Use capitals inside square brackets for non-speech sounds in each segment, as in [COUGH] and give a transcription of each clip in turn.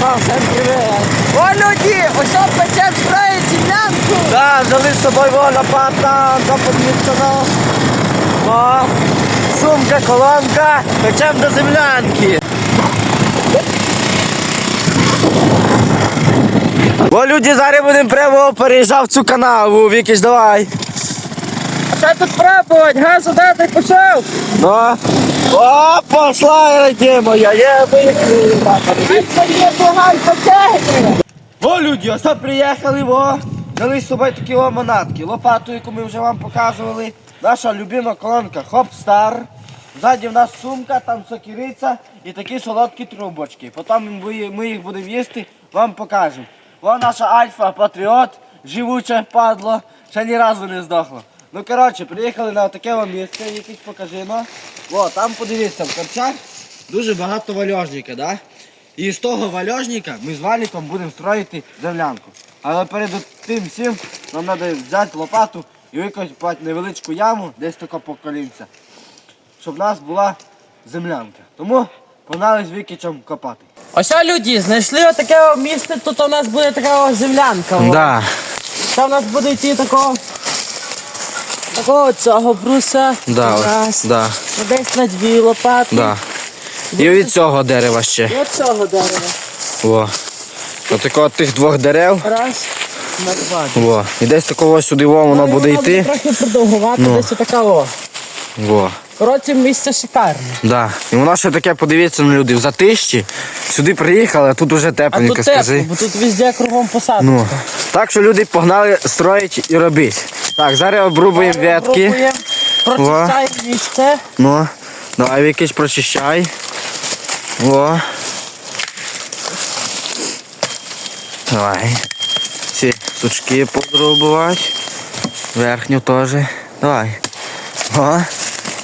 Ага, всем привет. О, люди, ось он печем строїть землянку. Да, взяли з собою во, лопата, до подміцано. О, сумка, колонка, печем до землянки. О, люди, зараз будемо прямо переїжджати в цю канаву. Вікіш, давай. Що тут пробувати? Газу дати пішов. Ну. О, пошла, моя, я виїхали. Є поган потягне. О, люди, ось так приїхали, во. Взяли з собою такі о манатки. Лопату, яку ми вже вам показували. Наша любима колонка Хоп Стар. Ззаді в нас сумка, там сокириця і такі солодкі трубочки. Потім ми- їх будемо їсти, вам покажемо. О, наша Альфа Патріот, живуче падло, ще ні разу не здохло. Ну коротше, приїхали на таке вам місце, якесь покажи, ну. О, там подивіться, в корчах дуже багато вальожника, да? І з того вальожника ми з валіком будемо строїти землянку. Але перед тим всім нам треба взяти лопату і викопати невеличку яму, десь тако по колінця, щоб в нас була землянка. Тому погнали з Вікічем копати. Ось люди, знайшли отаке місце, тут у нас буде така землянка. о. Да, Там у нас буде йти такого, такого цього бруса. да, Раз. да, Десь на дві лопати. да. І від цього дерева ще. І від цього дерева. Во. Отако от тих двох дерев. Раз, на два. Во. І десь такого сюди во, воно буде йти. трохи продовгувати, Ну. десь отака о. Во. Коротше, місце шикарне. Да. І воно ще таке, подивіться на люди, в затищі. Сюди приїхали, а тут уже А тепленько, тут тепло, скажи. бо тут везде кругом посадка. Ну. Так що люди погнали строїть і робити. Так, зараз обрубуємо ветки. Пробуємо, Прочищаємо місце. Ну, давай якийсь прочищай. О. Давай. Ці сучки подрубувати. Верхню теж. Давай. О.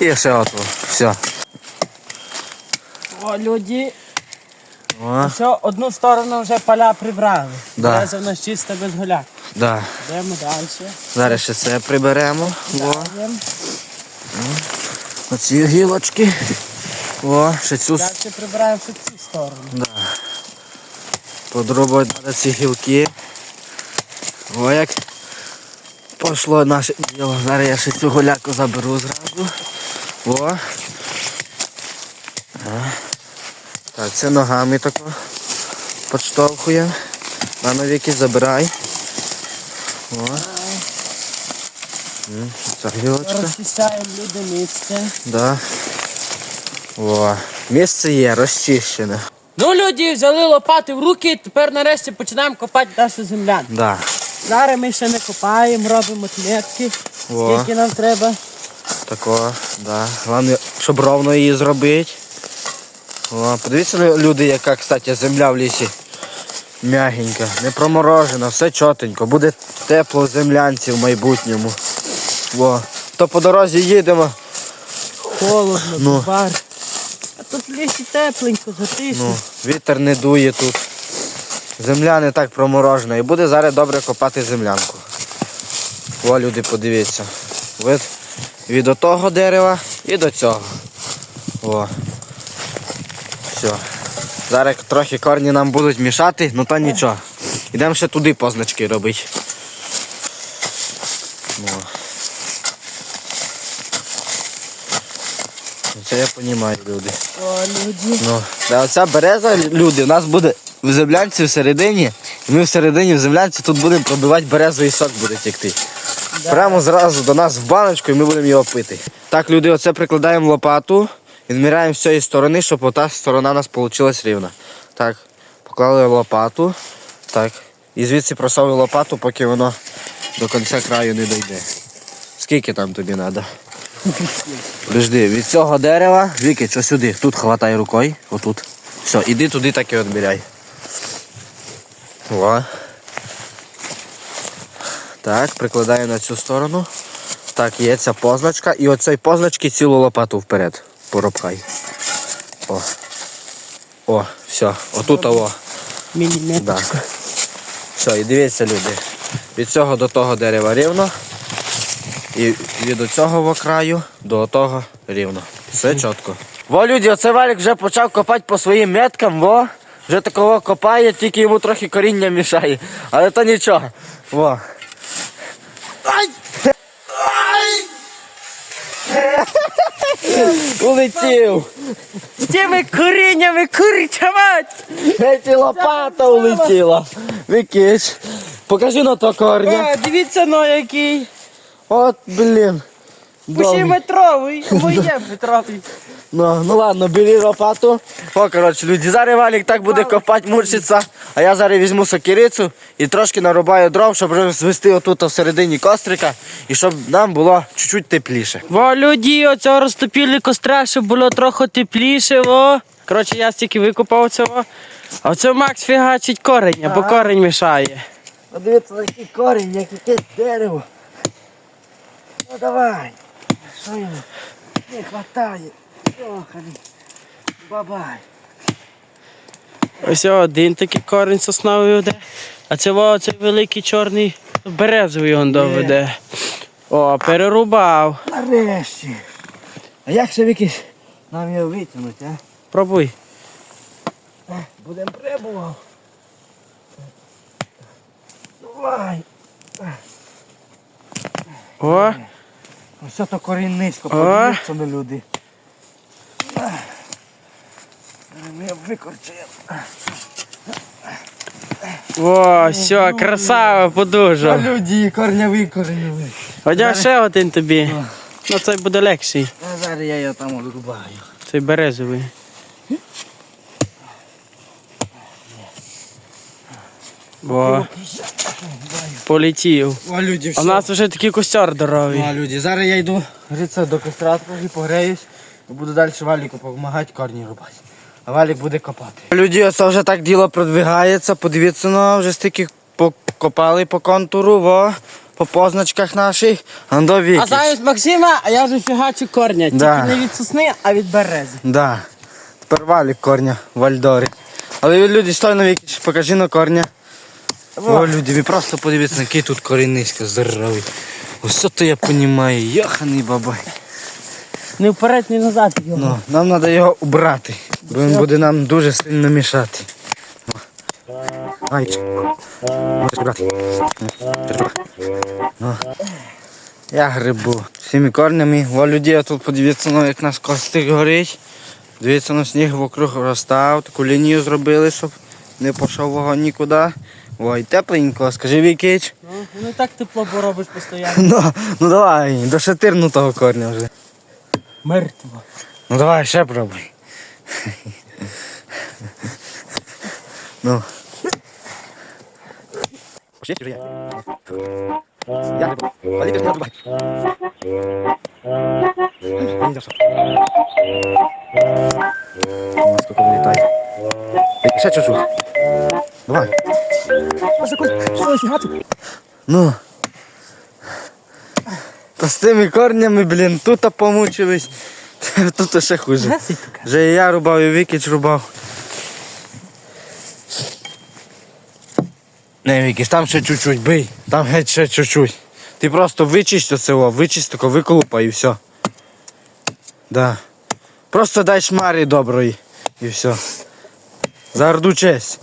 І ще оту. Все. О, люди. О. Все, одну сторону вже поля прибрали. Да. Береза в нас чисто без голяк. Да. Йдемо далі. Зараз ще це приберемо. О. Оці гілочки. О, ще цю с- Далі прибираємо ще цю сторону. Да. Подрубати треба ці гілки. О, як пішло наше діло. Зараз я ще цю голяку заберу зразу. О. Так, це ногами тако підштовхуємо. На навіки забирай. О. Ця гілочка. Розчищаємо люди місце. Да. О. Місце є, розчищене. Ну, люди, взяли лопати в руки, тепер нарешті починаємо копати нашу земляну. Да. Зараз ми ще не копаємо, робимо О. скільки нам треба. Тако, да. Головне, щоб ровно її зробити. О, подивіться люди, яка, кстати, земля в лісі. М'ягенька, не проморожена, все чотенько. Буде тепло в землянці в майбутньому. О. То по дорозі їдемо. Холодно, Ну. бар. А тут в лісі тепленько, затишно. Ну, вітер не дує тут. Земля не так проморожена. І буде зараз добре копати землянку. О, люди, подивіться. Від, від отого дерева і до цього. О. Все. Зараз трохи корні нам будуть мішати, ну то нічого. Йдемо ще туди позначки робити. Це я розумію, люди. О, люди. Ну, а оця береза, люди, у нас буде в землянці всередині, і ми всередині в землянці тут будемо пробивати березу і сок буде текти. Прямо зразу до нас в баночку і ми будемо його пити. Так, люди, оце прикладаємо лопату, відміряємо з цієї сторони, щоб ота сторона у нас вийшла рівна. Так, поклали лопату. Так. І звідси просовуємо лопату, поки воно до кінця краю не дійде. Скільки там тобі треба? Подожди, від цього дерева, Віки, що сюди? Тут хватай рукою, отут. Все, іди туди так і відбирай. О. Так, прикладаю на цю сторону. Так, є ця позначка. І оцей позначки цілу лопату вперед. Поробхай. О. О, все, отут ово. Да. Все, і дивіться, люди. Від цього до того дерева рівно. І від цього краю до того рівно. Все чітко. Во, люди, оце Валік вже почав копати по своїм меткам, во. Вже такого копає, тільки йому трохи коріння мішає. Але то нічого. Во. Ай! Ай! Улетів. З тими коріннями курча мать! Геть і лопата улетіла. Викич. Покажи на то корня. О, дивіться но який. От, блін. Пусі Довгий. метровий, моє метровий. Ну, ну ладно, бери лопату. О, коротше, люди, зараз валік так буде копати, мурчиться. А я зараз візьму сокирицю і трошки нарубаю дров, щоб розвести отут всередині кострика і щоб нам було чуть-чуть тепліше. Во люди, оцього розтопили костра, щоб було трохи тепліше, во. Коротше, я стільки викопав цього. А оце Макс фігачить корення, бо корень мішає. Подивіться на який корінь, як яке дерево. Ну давай. Що йому? Не хватає. Бабай. Ось один такий корінь сосновий веде. А це цей великий чорний березовий он доведе. О, перерубав. Нарешті. А як ще якийсь нам його витягнути, а? Пробуй. Будемо прибував. Давай. О, Ось то корінь низько, подивіться на люди. Зараз Ми о, все, красава, А подужав. люди, корня викоренили. Одяг ще один тобі. Ну цей буде легший. А зараз я його там одрубаю. Цей березовий. О, полетів. О, люди, А в нас вже такий костер здоровий. Ну, а люди, зараз я йду гріться до костра трохи, погреюсь буду далі Валіку допомагати корні рубати. А Валік буде копати. Люди, оце вже так діло продвигається. Подивіться, ну, вже стільки покопали по контуру, во, по позначках наших. А замість Максима, а я вже фігачу корня. Тільки не від сосни, а від берези. Да. Тепер Валік корня в Альдорі. Але ви, люди, стой на віки, покажи на корня. О, люди, ви просто подивіться, який тут корінь низько здоровий. Ось то я розумію, йоханий бабай. Не вперед, не назад його. Ну, нам треба його убрати, бо він буде нам дуже сильно мішати. Ай, можеш брати. Ну. Я грибу. Всіми корнями. О, людей, тут подивіться, ну, як наш костик горить. Дивіться, на сніг вокруг розстав, таку лінію зробили, щоб не пішов вогонь нікуди. Ой, тепленько, скажи Вікич. Ну, ну так тепло поробиш постійно. [LAUGHS] Ну, ну давай, до шатирнутого корня вже. Мертво. Ну давай, ще пробуй. [LAUGHS] ну. Пошли вже я. Я не отрубай. Не йдеш. У нас сколько вилітає. Ще чуть-чуть. Давай. Ну. Та з тими корнями, блін, тут помучились. [LAUGHS] Тут ще хуже. Вже і я рубав, і Вікіч рубав. Не, Вікіч, там ще чуть-чуть, бий. Там геть ще чуть-чуть. Ти просто вичисть оце, вичисть, тако виколупай і все. Да. Просто дай шмарі доброї і все. За орду честь.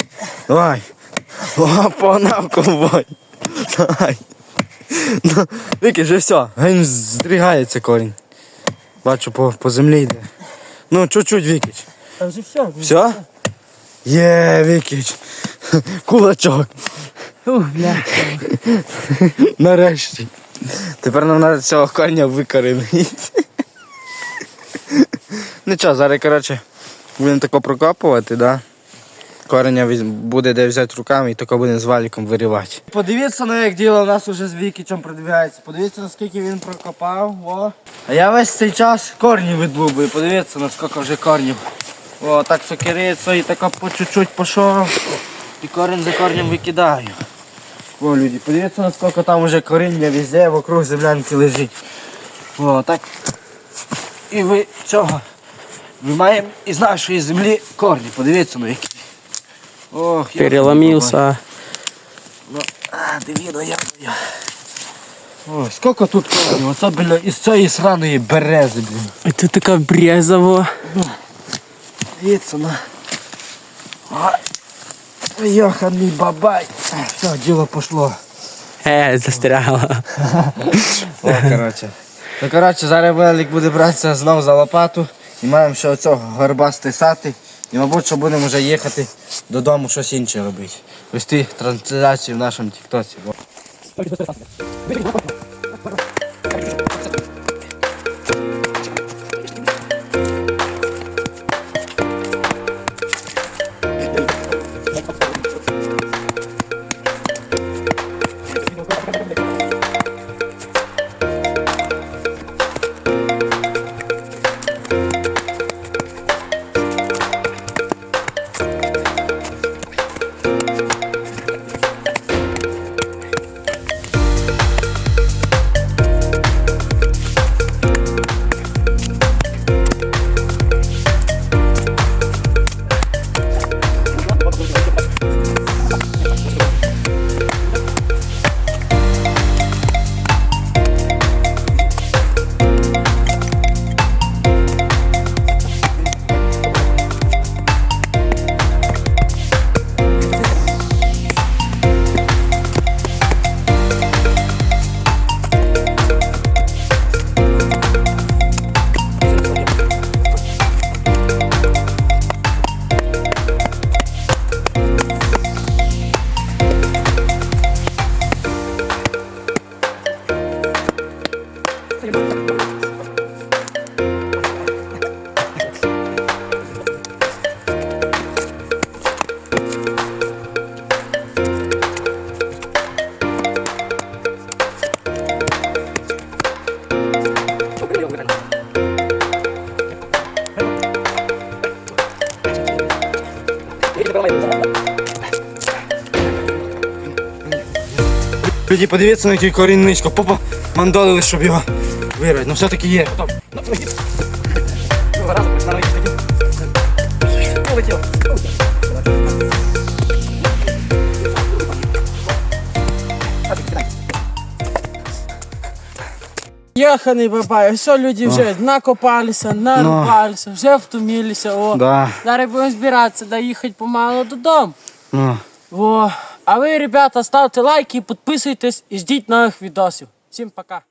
Давай. Погнав ковбой. Давай. Ну, Вікіч, вже все. Він здригається корінь. Бачу, по, по землі йде. Ну, чуть-чуть, Вікіч. Там вже все. Все? Є, Вікіч. [LAUGHS] Кулачок. Ух, бля. [LAUGHS] Нарешті. Тепер нам треба цього коня викоренити. [LAUGHS] Нічого, зараз, коротше, будемо тако прокопувати, да? Кореня буде де взяти руками і тако будемо з валіком виривати. Подивіться на як діло у нас уже з Вікічем продвигається. Подивіться, наскільки він прокопав. О. А я весь цей час корні видлубую. Подивіться, наскільки вже корнів. О, так сокириться і тако по чуть-чуть пішов. І корінь за корнем викидаю. О, люди, подивіться, наскільки там уже коріння везде, вокруг землянки лежить. О, так. І ви цього. Ми маємо із нашої землі корні. Подивіться, ну які. Ох, я- Переломився. Ну, а, дивіно, я я. О, скільки тут корнів? Бля, із цієї сраної берези, блін. І тут така брезова. Дивіться, на. Йоханий бабай. Все, діло пошло. Е, застрягла. О, коротше. Ну, коротше, зараз велик буде братися знов за лопату. І маємо ще оцього горба стисати. І, мабуть, що будемо вже їхати додому щось інше робити. Вести трансляцію в нашому тіктоці. Люди, подивіться на який корінь низько. Попа мандолили, щоб його вирвати. Ну все-таки є. Йоханий бабай, все люди вже накопалися, нарубалися, вже втомилися. О. Да. Зараз будемо збиратися, да їхати помало додому. Ну. О. А ви, ребята, ставте лайки, підписуйтесь і ждіть нових відосів. Всім пока.